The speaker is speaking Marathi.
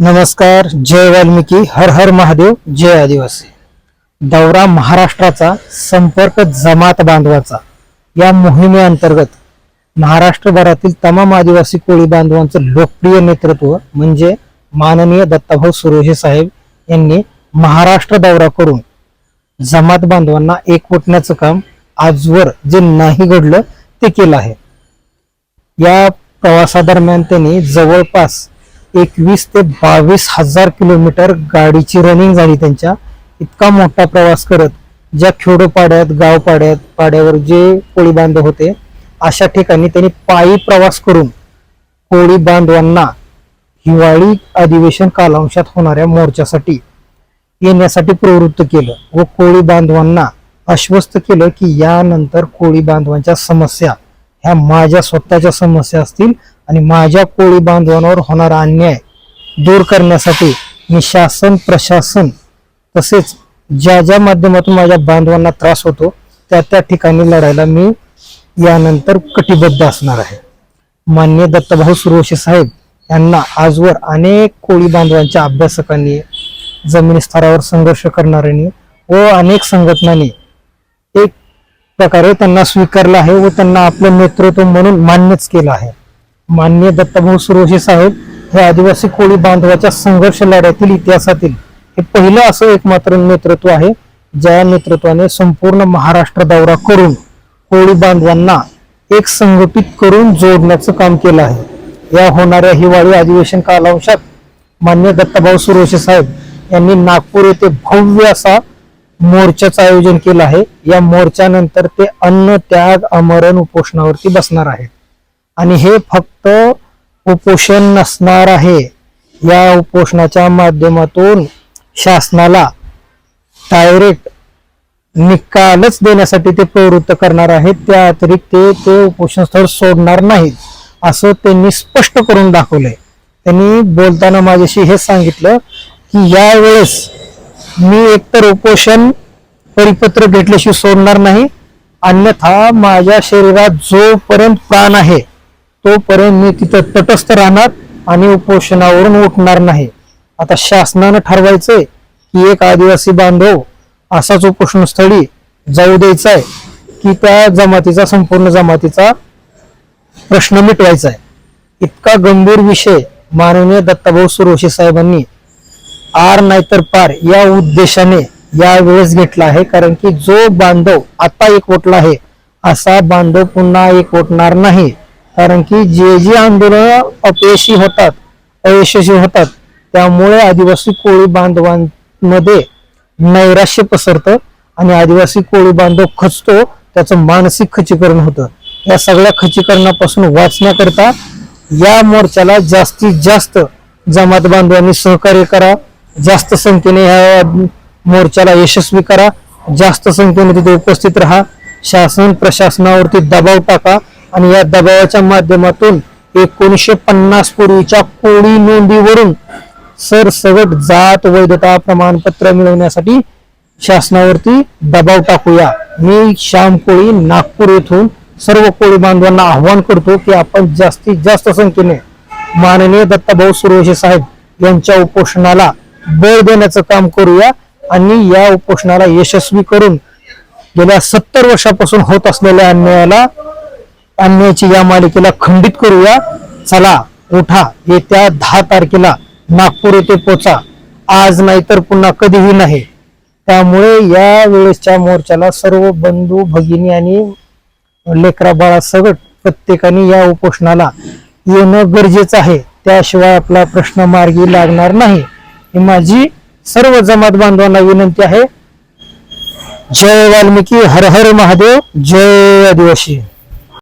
नमस्कार जय वाल्मिकी हर हर महादेव जय आदिवासी. दौरा महाराष्ट्राचा संपर्क जमात बांधवाचा. या मोहिमेअंतर्गत महाराष्ट्रभरातील तमाम आदिवासी कोळी बांधवांचं लोकप्रिय नेतृत्व म्हणजे माननीय दत्ताभाऊ सुरोजे साहेब यांनी महाराष्ट्र दौरा करून जमात बांधवांना एकवटण्याचं काम आजवर जे नाही घडलं ते केलं आहे. या प्रवासादरम्यान त्यांनी जवळपास एकवीस ते बावीस हजार किलोमीटर गाडीची रनिंग झाली त्यांच्या. इतका मोठा प्रवास करत ज्या खेडोपाड्यात गावपाड्यात पाड्यावर जे कोळी बांधव होते अशा ठिकाणी त्यांनी पायी प्रवास करून कोळी बांधवांना हिवाळी अधिवेशन कालांशात होणाऱ्या मोर्चासाठी येण्यासाठी प्रवृत्त केलं व कोळी बांधवांना आश्वस्त केलं की यानंतर कोळी बांधवांच्या समस्या ह्या माझ्या स्वतःच्या समस्या असतील आणि माझ्या कोळी बांधवांवर होणारा अन्याय दूर करण्यासाठी मी शासन प्रशासन तसेच ज्या ज्या माध्यमातून माझ्या बांधवांना त्रास होतो त्या त्या ठिकाणी लढायला मी यानंतर कटिबद्ध असणार आहे. मान्य दत्तभाऊ सुरोशे साहेब यांना आजवर अनेक कोळी बांधवांच्या अभ्यासकांनी जमिनी स्तरावर संघर्ष करणाऱ्यांनी व अनेक संघटनांनी एक प्रकारे त्यांना स्वीकारलं आहे व त्यांना आपलं नेतृत्व म्हणून मान्यच केलं आहे. मान्य दत्ताभाऊ सुरोशी साहेब हे आदिवासी कोळी बांधवाच्या संघर्ष लढ्यातील इतिहासातील हे पहिलं असं एकमात्र नेतृत्व आहे ज्या नेतृत्वाने संपूर्ण महाराष्ट्र दौरा करून कोळी बांधवांना एक संघटित करून जोडण्याचं काम केलं आहे. या होणाऱ्या हिवाळी अधिवेशन कालांशात मान्य दत्ताभाऊ सुरोशी साहेब यांनी नागपूर येथे भव्य असा मोर्चाचं आयोजन केलं आहे. या मोर्चानंतर ते अन्न त्याग अमरण उपोषणावरती बसणार आहेत. आणि हे फक्त उपोषण नसणार आहे. या उपोषणाच्या माध्यमातून शासनाला डायरेक्ट निकालच देण्यासाठी ते प्रवृत्त करणार आहेत. त्या अतिरिक्त ते ते उपोषण स्थळ सोडणार नाहीत असं त्यांनी स्पष्ट करून दाखवलंय. त्यांनी बोलताना माझ्याशी हे सांगितलं की यावेळेस मी एकतर उपोषण परिपत्र भेटल्याशी सोडणार नाही. अन्यथा माझ्या शरीरात जोपर्यंत प्राण आहे तोपर्यंत मी तिथं तटस्थ राहणार आणि उपोषणावरून उठणार नाही. आता शासनानं ठरवायचंय की एक आदिवासी बांधव असाच उपोषणस्थळी जाऊ द्यायचा आहे की त्या जमातीचा संपूर्ण जमातीचा प्रश्न मिटवायचा आहे इतका गंभीर विषय माननीय दत्ताभाऊ सुरोशी साहेबांनी आर नाहीतर पार या उद्देशाने या वेळेस घेतला आहे. कारण की जो बांधव आता एकवटला आहे असा बांधव पुन्हा एकवटणार नाही. कारण की जे जे आंदोलन अपयशी होतात अयशस्वी होतात त्यामुळे आदिवासी कोळी बांधवांमध्ये नैराश्य पसरतं आणि आदिवासी कोळी बांधव खचतो त्याचं मानसिक खचीकरण होतं. या सगळ्या खचीकरणापासून वाचण्याकरता या मोर्चाला जास्तीत जास्त जमात बांधवांनी सहकार्य करा. जास्त संख्येने ह्या मोर्चाला यशस्वी करा. जास्त संख्येने तिथे उपस्थित राहा. शासन प्रशासनावरती दबाव टाका आणि या दबावाच्या माध्यमातून एकोणीसशे पन्नास पूर्वीच्या कोळी नोंदीवरून सरसगट जात वैधता प्रमाणपत्र मिळवण्यासाठी शासनावरती दबाव टाकूया. मी श्याम कोळी नागपूर येथून सर्व कोळी बांधवांना आव्हान करतो की आपण जास्तीत जास्त संख्येने माननीय दत्ताभाऊ सुरोशे साहेब यांच्या उपोषणाला बळ देण्याचं काम करूया आणि या उपोषणाला यशस्वी करून गेल्या सत्तर वर्षापासून होत असलेल्या अन्यायाला अन्यायाची या मालिकेला खंडित करूया. चला उठा येत्या दहा तारखेला नागपूर येथे पोचा. आज नाही तर पुन्हा कधीही नाही. त्यामुळे या वेळेसच्या मोर्चाला सर्व बंधू भगिनी आणि लेकरा बाळा सगट प्रत्येकाने या उपोषणाला येणं गरजेचं आहे. त्याशिवाय आपला प्रश्न मार्गी लागणार नाही. ही माझी सर्व जमात बांधवांना विनंती आहे. जय वाल्मिकी हर हर महादेव जय आदिवासी.